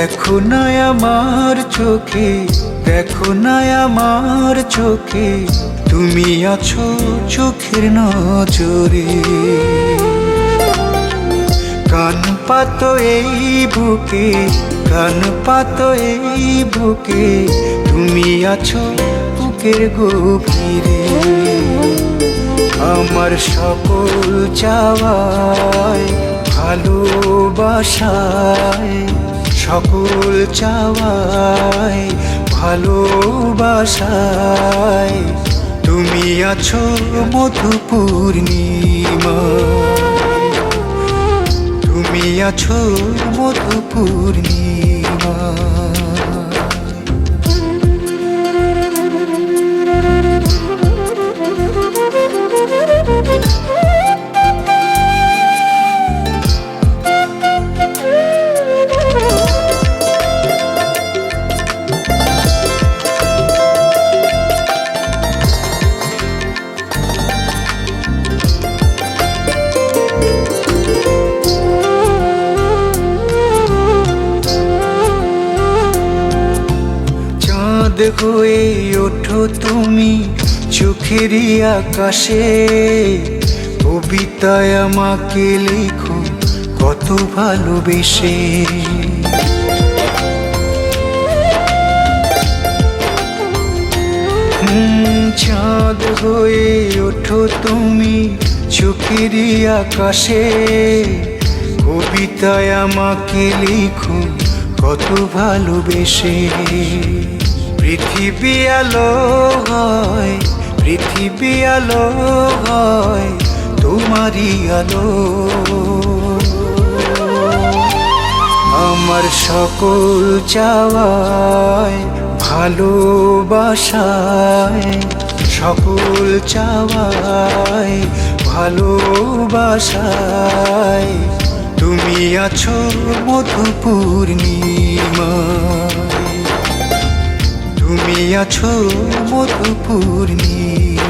দেখো না আমার চোখে, দেখো না আমার চোখে, তুমি আছো চোখের নজরে। কান পাতো এই বুকে, কান পাতো এই বুকে, তুমি আছো বুকের গভীরে। আমার সকল চাওয়ায়, ভালোবাসায় সকল চাওয়ায় ভালোবাসায়। তুমি আছো মধুপূর্ণিমা তুমি আছো মধু চাঁদ হয়ে ওঠো তুমি চোখেরই আকাশে। কবিতায় আমাকে লেখো কত ভালোবেসে। চাঁদ হয়ে ওঠো তুমি চোখেরই আকাশে। কবিতায় আমাকে লিখো কত ভালোবেসে। পৃথিবী আলো হয়, পৃথিবী আলো হয়, তোমারই আলো। আমার সকল চাওয়ায়, ভালোবাসায়, সকল চাওয়ায়, ভালোবাসায়, তুমি আছো মধু পূর্ণিমা তুমি আছো মধু পূর্ণিমা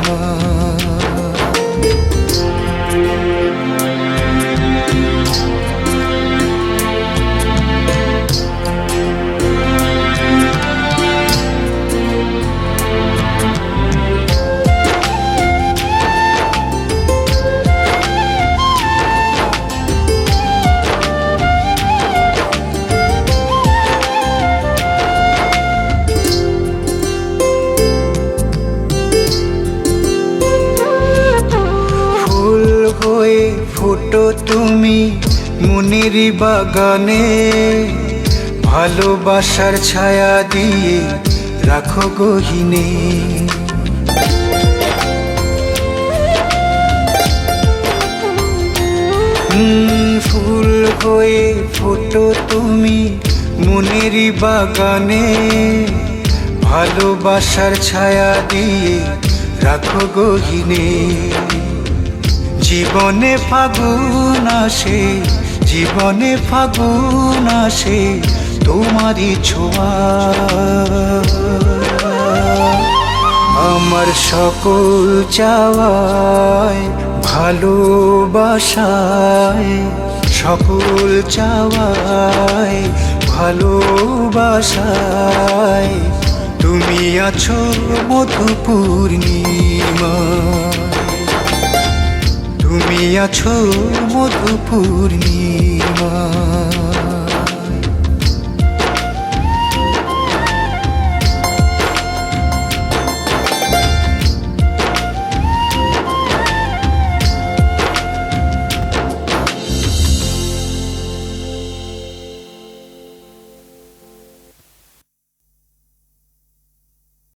ফোটো তুমি মনের বাগানে ভালোবাসার ছায়া দিয়ে রাখো গহিনে। ফুল হয়ে ফোটো তুমি মনের বাগানে ভালোবাসার ছায়া দিয়ে রাখো গহিনে। জীবনে ফাগুন আসে, জীবনে ফাগুন আসে তোমারই ছোঁয়া। আমার সকল চাওয়ায়, ভালোবাসায়, সকল চাওয়ায়, ভালোবাসায়, তুমি আছো মধু পূর্ণিমা তুমি আছো মধু পূর্ণিমা